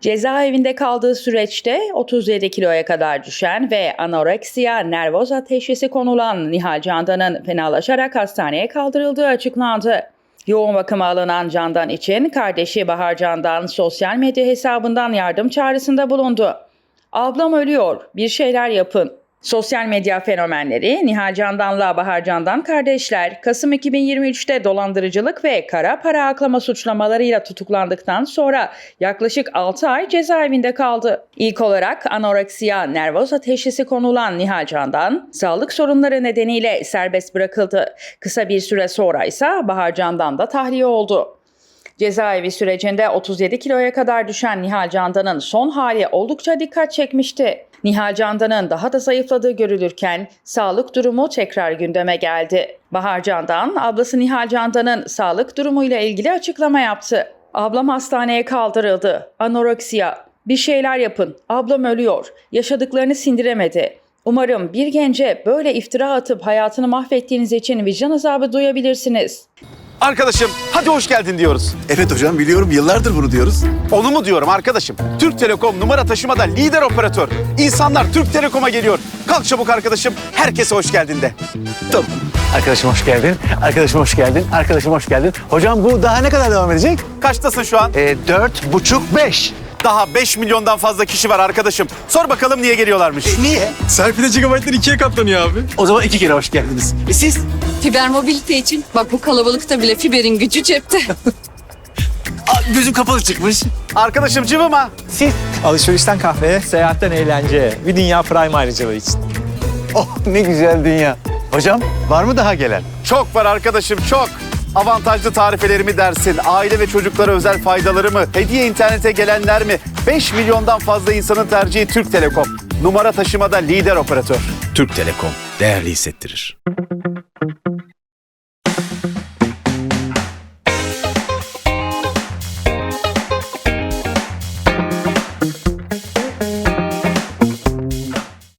Cezaevinde kaldığı süreçte 37 kiloya kadar düşen ve anoreksiya nervoza teşhisi konulan Nihal Candan'ın fenalaşarak hastaneye kaldırıldığı açıklandı. Yoğun bakıma alınan Candan için kardeşi Bahar Candan sosyal medya hesabından yardım çağrısında bulundu. Ablam ölüyor, bir şeyler yapın. Sosyal medya fenomenleri Nihal Candan'la Bahar Candan kardeşler Kasım 2023'te dolandırıcılık ve kara para aklama suçlamalarıyla tutuklandıktan sonra yaklaşık 6 ay cezaevinde kaldı. İlk olarak anoreksiya nervoza teşhisi konulan Nihal Candan sağlık sorunları nedeniyle serbest bırakıldı. Kısa bir süre sonra ise Bahar Candan da tahliye oldu. Cezaevi sürecinde 37 kiloya kadar düşen Nihal Candan'ın son hali oldukça dikkat çekmişti. Nihal Candan'ın daha da zayıfladığı görülürken sağlık durumu tekrar gündeme geldi. Bahar Candan, ablası Nihal Candan'ın sağlık durumuyla ilgili açıklama yaptı. Ablam hastaneye kaldırıldı. Anoreksiya. Bir şeyler yapın. Ablam ölüyor. Yaşadıklarını sindiremedi. Umarım bir gence böyle iftira atıp hayatını mahvettiğiniz için vicdan azabı duyabilirsiniz. Arkadaşım hadi hoş geldin diyoruz. Evet hocam biliyorum yıllardır bunu diyoruz. Onu mu diyorum arkadaşım? Türk Telekom numara taşımada lider operatör. İnsanlar Türk Telekom'a geliyor. Kalk çabuk arkadaşım. Herkese hoş geldin de. Tamam. Arkadaşım hoş geldin. Arkadaşım hoş geldin. Arkadaşım hoş geldin. Hocam bu daha ne kadar devam edecek? Kaçtasın şu an? Ee, dört buçuk beş. Daha 5 milyondan fazla kişi var arkadaşım. Sor bakalım niye geliyorlarmış? Niye? Serpil'e gigabaytlar ikiye katlanıyor abi. O zaman iki kere hoş geldiniz. E siz? Fiber mobilite için bak bu kalabalıkta bile fiberin gücü cepte. Aa, gözüm kapalı çıkmış. Arkadaşım cıvıma. Siz? Alışverişten kahveye, seyahatten eğlenceye. Bir dünya prime ayrıcalığı için. Oh ne güzel dünya. Hocam var mı daha gelen? Çok var arkadaşım çok. Avantajlı tarifelerimi dersin, aile ve çocuklara özel faydaları mı, hediye internete gelenler mi? 5 milyondan fazla insanın tercihi Türk Telekom. Numara taşımada lider operatör. Türk Telekom değerli hissettirir.